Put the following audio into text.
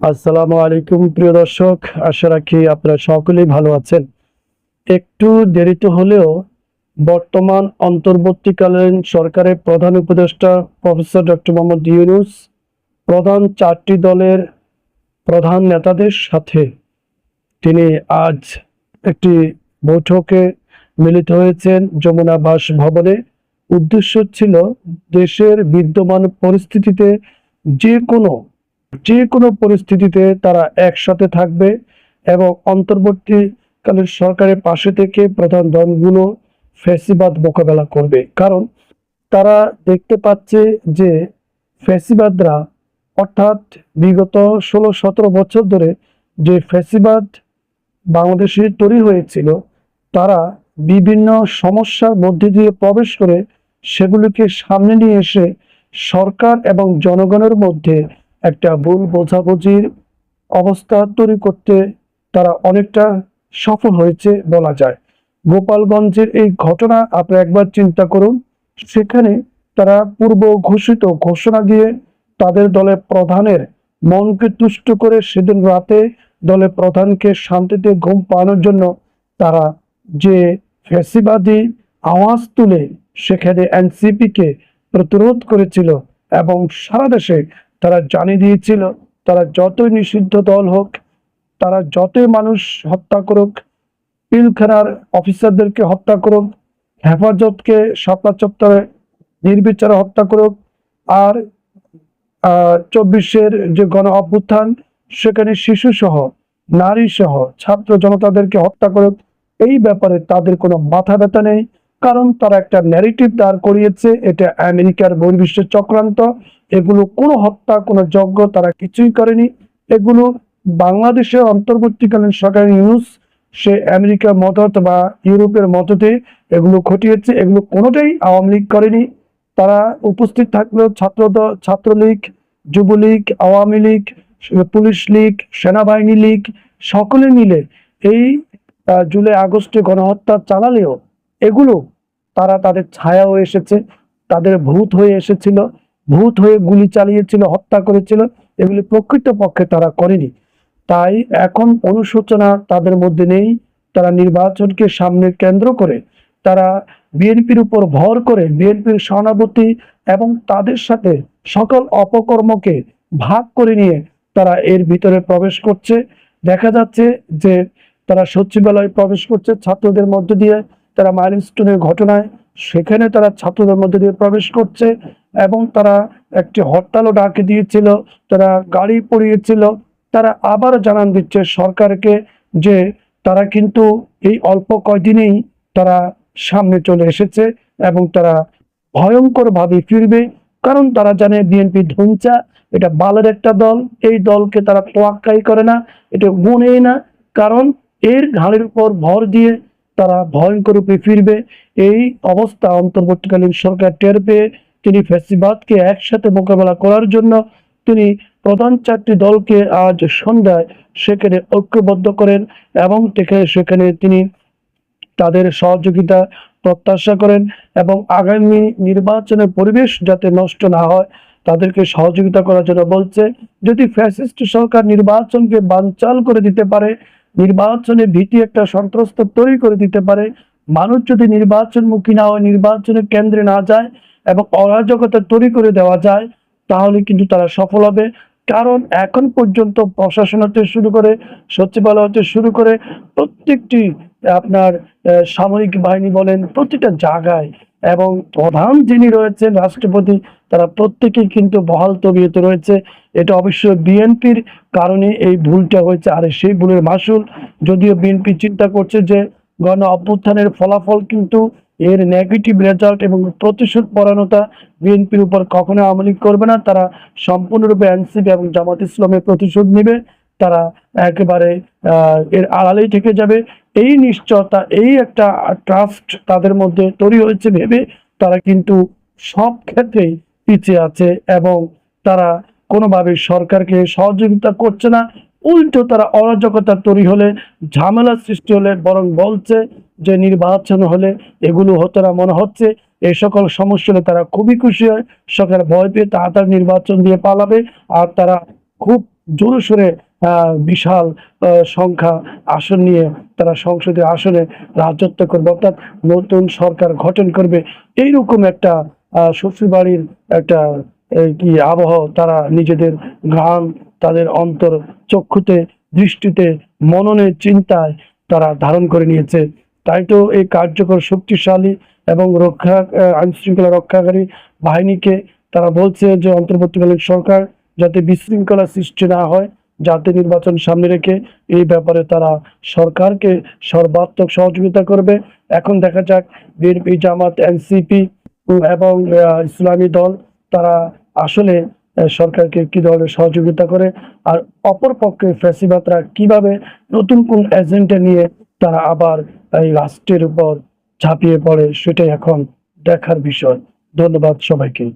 আসসালামু আলাইকুম, প্রিয় দর্শক। আশা রাখি আপনারা সকলেই ভালো আছেন। একটু দেরিতে হলেও বর্তমান অন্তর্বর্তীকালীন সরকারের প্রধান উপদেষ্টা প্রফেসর ডক্টর মোহাম্মদ ইউনুস প্রধান চারটি দলের প্রধান নেতাদের সাথে তিনি আজ একটি বৈঠকে মিলিত হয়েছেন যমুনা বাসভবনে। উদ্দেশ্য ছিল দেশের বিদ্যমান পরিস্থিতিতে যে কোনো যে কোনো পরিস্থিতিতে তারা একসাথে থাকবে এবং অন্তর্বর্তীকালীন সরকারের পাশে থেকে প্রধান দলগুলো ফ্যাসিবাদ মোকাবেলা করবে। কারণ তারা দেখতে পাচ্ছে যে ফ্যাসিবাদরা অর্থাৎ বিগত ষোলো সতেরো বছর ধরে যে ফ্যাসিবাদ বাংলাদেশে তৈরি হয়েছিল, তারা বিভিন্ন সমস্যার মধ্যে দিয়ে প্রবেশ করে সেগুলিকে সামনে নিয়ে এসে সরকার এবং জনগণের মধ্যে একটা ভুল বোঝাবুঝির অবস্থা তৈরি করতে তারা অনেকটা সফল হয়েছে বলা যায়। গোপালগঞ্জের এই ঘটনা আপনি একবার চিন্তা করুন। সেখানে তারা পূর্ব ঘোষিত ঘোষণা দিয়ে তাদের দলের প্রধানের মনকে তুষ্ট করে সেদিন রাতে দলের প্রধানকে শান্তিতে ঘুম পাওয়ানোর জন্য তারা যে ফ্যাসিবাদী আওয়াজ তুলে সেখানে এনসিপিকে প্রতিরোধ করেছিল এবং সারা দেশে তারা জানিয়ে দিয়েছিল, তারা যতই নিষিদ্ধ দল হোক, তারা যতই মানুষ হত্যা করুক, পিলখানার অফিসারদেরকে হত্যা করুক, হেফাজতকে শাপলা চত্বরে নির্বিচারে হত্যা করুক, আর চব্বিশের যে গণ অভ্যুত্থান, সেখানে শিশু সহ নারী সহ ছাত্র জনতাদেরকে হত্যা করুক, এই ব্যাপারে তাদের কোনো মাথা ব্যথা নেই, কারণ তারা একটা ন্যারেটিভ দাঁড় করিয়েছে, এটা আমেরিকার বহির্বিশ্বের চক্রান্ত এগুলো কোনো হত্যা, কোনো যজ্ঞ তারা কিছুই করেনি। এগুলো বাংলাদেশের অন্তর্বর্তীকালীন সরকার নিউজ, সে আমেরিকার মদত বা ইউরোপের মদতে এগুলো ঘটিয়েছে। এগুলো কোনোটাই আওয়ামী লীগ করেনি। তারা উপস্থিত থাকলেও ছাত্র Chhatra League, Jubo League, Awami League, police league, সেনাবাহিনী লীগ সকলে মিলে এই জুলাই, আগস্টে গণহত্যা চালালেও এগুলো তারা তাদের ছায়া হয়ে এসেছে, তাদের ভূত হয়ে এসেছিল। ভূত হয়ে গুলি চালিয়েছিল, হত্যা করেছিল, এগুলি প্রকৃত পক্ষে তারা করেনি। তাই এখন অনুশোচনা তাদের মধ্যে নেই। তারা নির্বাচনকে সামনে কেন্দ্র করে, তারা বিএনপির উপর ভর করে বিএনপির সহানুভূতি এবং তাদের সাথে সকল অপকর্মকে ভাগ করে নিয়ে তারা এর ভিতরে প্রবেশ করছে। দেখা যাচ্ছে যে তারা সচিবালয়ে প্রবেশ করছে ছাত্রদের মধ্য দিয়ে, তারা মাইলস্টোনের ঘটনায়, সেখানে তারা ছাত্রদের মধ্যে দিয়ে প্রবেশ করছে। এবং তারা একটি হরতালও ডাকে দিয়েছিল, তারা গাড়ি পড়িয়েছিল। তারা আবার জানান দিচ্ছে সরকারকে যে তারা কিন্তু এই অল্প কয়দিনেই তারা সামনে চলে এসেছে এবং তারা ভয়ঙ্করভাবে ফিরবে, কারণ তারা জানে বিএনপি ধুঞ্চা এটা বালের একটা দল, এই দলকে তারা তোয়াক্কাই করে না, এটা গুনেই না, কারণ এর ঘাড়ের উপর ভর দিয়ে তারা ভয়ঙ্কর রূপে ফিরবে। এই অবস্থা অন্তর্বর্তীকালীন সরকার টের পেয়ে তিনি ফ্যাসিবাদকে একসাথে মোকাবেলা করার জন্য তিনি প্রধান চারটি দলকে আজ সন্ধ্যায় সেখানে ঐক্যবদ্ধ করেন এবং সেখানে তিনি তাদের সহযোগিতা প্রত্যাশা করেন এবং আগামী নির্বাচনের পরিবেশ যাতে নষ্ট না হয়, তাদেরকে সহযোগিতা করার জন্য বলছে, যদি ফ্যাসিস্ট সরকার নির্বাচনকে বানচাল করে দিতে পারে, নির্বাচনে ভীতি একটা সন্ত্রস্ত তৈরি করে দিতে পারে, মানুষ যদি নির্বাচনমুখী না হয়, নির্বাচনের কেন্দ্রে না যায় এবং অরাজকতা তৈরি করে দেওয়া যায়, তাহলে কিন্তু তারা সফল হবে। কারণ এখন পর্যন্ত প্রশাসন হতে শুরু করে, সচিবালয় হতে শুরু করে প্রত্যেকটি আপনার সামরিক বাহিনী বলেন প্রতিটা জায়গায় এবং প্রধান যিনি রয়েছেন, রাষ্ট্রপতি, তারা প্রত্যেকেই কিন্তু বহাল তবিয়তে রয়েছে। এটা অবশ্যই বিএনপির কারণে এই ভুলটা হয়েছে। আর সেই ভুলের মাসুল। যদিও বিএনপি চিন্তা করছে যে গণ অভ্যুত্থানের ফলাফল কিন্তু এর নেগেটিভ রেজাল্ট এবং প্রতিশোধ পরায়ণতা বিএনপির উপর কখনো আমলি করবে না। তারা সম্পূর্ণরূপে এনসিপি এবং জামাত ইসলামের প্রতিশোধ নেবে। তারা একেবারে এর আড়ালেই থেকে যাবে। এই নিশ্চয়তা, এই একটা ট্রাস্ট তাদের মধ্যে তৈরি হয়েছে ভেবে তারা কিন্তু সব ক্ষেত্রেই পিছিয়ে আছে এবং তারা কোনোভাবে সরকারকে সহযোগিতা করছে না। উল্টো তারা অরাজকতা তৈরি হলে ঝামেলা সৃষ্টি হলে বরং বলছে যে নির্বাচন হলে এগুলো হতো না। মনে হচ্ছে এই সকল সমস্যা হলে তারা খুবই খুশি হয়। সরকার ভয় পেয়ে তাড়াতাড়ি নির্বাচন দিয়ে পালাবে আর তারা খুব জোরে সোরে আহ, বিশাল সংখ্যা আসন নিয়ে তারা সংসদে আসনে রাজত্ব করবে। অর্থাৎ নতুন সরকার গঠন করবে। এইরকম একটা শ্বশুরবাড়ির একটা কি আবহ তারা নিজেদের ঘ্রাণ তাদের অন্তর চক্ষুতে দৃষ্টিতে মননের চিন্তায় তারা ধারণ করে নিয়েছে। তাই তো এই কার্যকর, শক্তিশালী এবং রক্ষা আইন শৃঙ্খলা রক্ষাকারী বাহিনীকে তারা বলছে যে অন্তর্বর্তীকালীন সরকার যাতে বিশৃঙ্খলা সৃষ্টি না হয়, যাতে নির্বাচন সামনে রেখে এই ব্যাপারে তারা সরকারকে সর্বাত্মক সহযোগিতা করবে। এখন দেখা যাক, বিএনপি, জামাত, এনসিপি এবং ইসলামী দল তারা আসলে সরকারকে কি ধরনের সহযোগিতা করে আর অপর পক্ষে ফ্যাসিবাদরা কীভাবে নতুন কোন এজেন্ডা নিয়ে তারা আবার এই রাষ্ট্রের উপর ঝাঁপিয়ে পড়ে সেটাই এখন দেখার বিষয়। ধন্যবাদ সবাইকে।